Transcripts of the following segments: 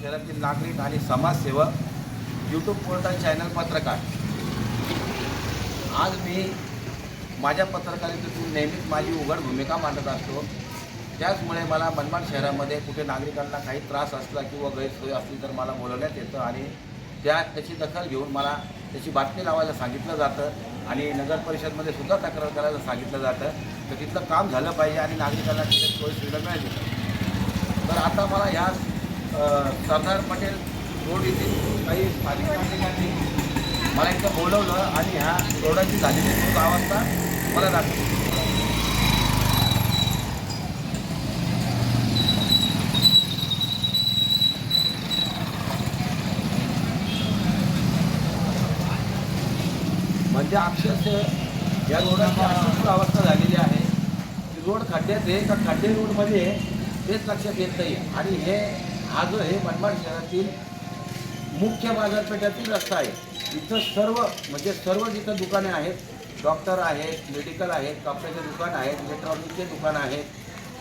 शहरातील नागरिक आणि समाजसेवक यूट्यूब पोर्टल चॅनल पत्रकार. आज मी माझ्या पत्रकारितेतून नेहमीच माझी उघड भूमिका मांडत असतो. त्याचमुळे मला मनमाड शहरामध्ये कुठे नागरिकांना काही त्रास असला किंवा गैरसोय असली तर मला बोलवण्यात येतं आणि त्या त्याची दखल घेऊन मला त्याची बातमी लावायला सांगितलं जातं आणि नगर परिषदमध्ये सुद्धा तक्रार करायला सांगितलं जातं. तर तिथलं काम झालं पाहिजे आणि नागरिकांना तिथे सोयी सुविधा मिळाली तर आता मला ह्या सरदार पटेल रोड येथील काही स्थानिक नागरिकांनी मला इथं बोलवलं आणि ह्या रोडाची झालेली खूप अवस्था मला दाखवली. म्हणजे अक्षरशः या रोडाची अशी अवस्था झालेली आहे की रोड खड्ड्यात आहे का खड्डे रोडमध्ये तेच लक्षात येत नाही. आणि हे हा जो हे मनमाड शहरातील मुख्य बाजारपेठातील रस्ता आहे. इथं सर्व म्हणजे सर्व जिथं दुकाने आहेत डॉक्टर आहेत मेडिकल आहेत कपड्याचे दुकान आहेत इलेक्ट्रॉनिकचे दुकान आहेत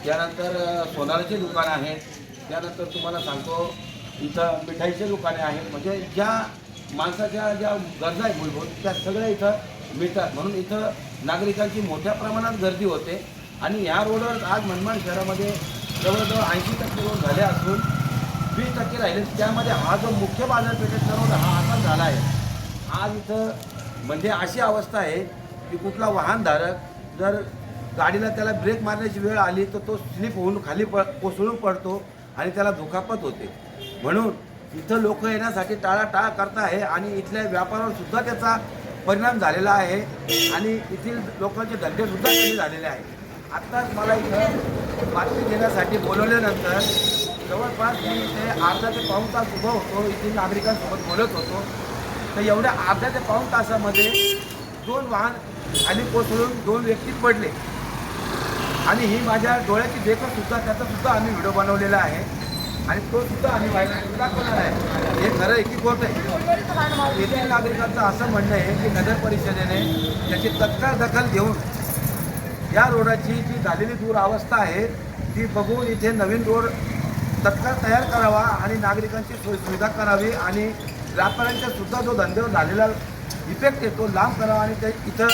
त्यानंतर सोनाराचे दुकान आहेत त्यानंतर तुम्हाला सांगतो इथं मिठाईचे दुकाने आहेत. म्हणजे ज्या माणसाच्या ज्या गरजा आहेत मूलभूत त्या सगळ्या इथं मिळतात. म्हणून इथं नागरिकांची मोठ्या प्रमाणात गर्दी होते. आणि ह्या रोडवर आज मनमाड शहरामध्ये जवळजवळ ऐंशी टक्के रोड झाले असून वीस टक्के राहिले. त्यामध्ये हा जो मुख्य बाजारपेठेत रोड हा आता झाला आहे आज इथं म्हणजे अशी अवस्था आहे की कुठला वाहनधारक जर गाडीला त्याला ब्रेक मारण्याची वेळ आली तर तो स्लिप होऊन खाली प कोसळून पडतो आणि त्याला दुखापत होते. म्हणून इथं लोक येण्यासाठी टाळाटाळ करत आहे आणि इथल्या व्यापारावर सुद्धा त्याचा परिणाम झालेला आहे आणि येथील लोकांचे धंदेसुद्धा कमी झालेले आहेत. आत्ताच मला इथं बातमी देण्यासाठी बोलवल्यानंतर जवळपास मी इथे अर्धा ते पाऊण तास उभं होतो. येथील नागरिकांसोबत बोलत होतो. तर एवढ्या अर्ध्या ते पाऊण तासामध्ये दोन वाहन खाली कोसळून दोन व्यक्ती पडले. आणि ही माझ्या डोळ्याची देखत सुद्धा त्याचा सुद्धा आम्ही व्हिडिओ बनवलेला आहे. आणि तो सुद्धा आम्ही व्हायला दाखवणार आहे. हे खरं एकी की आहे? येथील नागरिकांचं असं म्हणणं आहे की नगर परिषदेने याची तत्काळ दखल घेऊन या रोडाची जी झालेली दूर अवस्था आहे ती बघून इथे नवीन रोड तत्काळ तयार करावा आणि नागरिकांची सोयसुविधा करावी आणि व्यापाऱ्यांचा सुद्धा जो धंद्यावर झालेला इफेक्ट आहे तो लांब करावा आणि ते इथं